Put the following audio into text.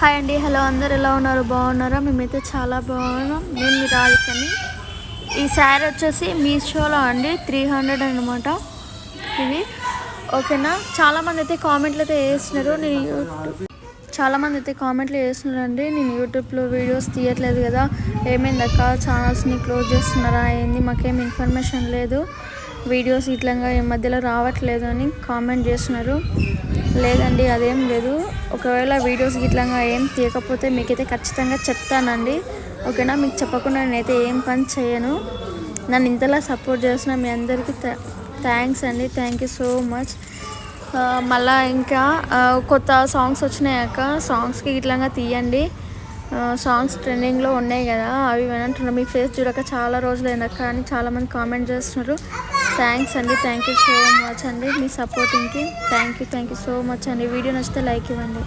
Hi అండి hello అందరు ఎలా ఉన్నారు? బాగున్నారా? మేమైతే చాలా బాగున్నాం. నేను మీ రాధికని. ఈ శారీ వచ్చేసి మీషోలో అండి త్రీ హండ్రెడ్ అనమాట ఇది. ఓకేనా? చాలామంది అయితే కామెంట్లు అయితే వేస్తున్నారు నేను యూట్యూబ్ చాలామంది అయితే కామెంట్లు చేస్తున్నారండి నేను యూట్యూబ్లో వీడియోస్ తీయట్లేదు కదా ఏమైంది అక్క? ఛానల్స్ని క్లోజ్ చేస్తున్నారా? ఏంది? మాకేం ఇన్ఫర్మేషన్ లేదు. వీడియోస్ ఇట్లంగా ఈ మధ్యలో రావట్లేదు అని కామెంట్ చేస్తున్నారు. లేదండి అదేం లేదు. ఒకవేళ వీడియోస్ ఇట్లంగా ఏం తీయకపోతే మీకైతే ఖచ్చితంగా చెప్తానండి. ఓకేనా? మీకు చెప్పకుండా నేనైతే ఏం పని చేయను. నన్ను ఇంతలా సపోర్ట్ చేసిన మీ అందరికీ థ్యాంక్స్ అండి. Thank you so much. మళ్ళా ఇంకా కొత్త సాంగ్స్ వచ్చినాయాక సాంగ్స్కి ఇట్లాగా తీయండి. సాంగ్స్ ట్రెండింగ్లో ఉన్నాయి కదా అవి వినంటున్నారు మీ ఫేస్ చూడక చాలా రోజులు అయినాక కానీ చాలామంది కామెంట్ చేస్తున్నారు. థ్యాంక్స్ అండి. థ్యాంక్ యూ సో మచ్ అండి మీ సపోర్టింగ్కి thank you thank you so much అండి. వీడియో నచ్చితే లైక్ ఇవ్వండి.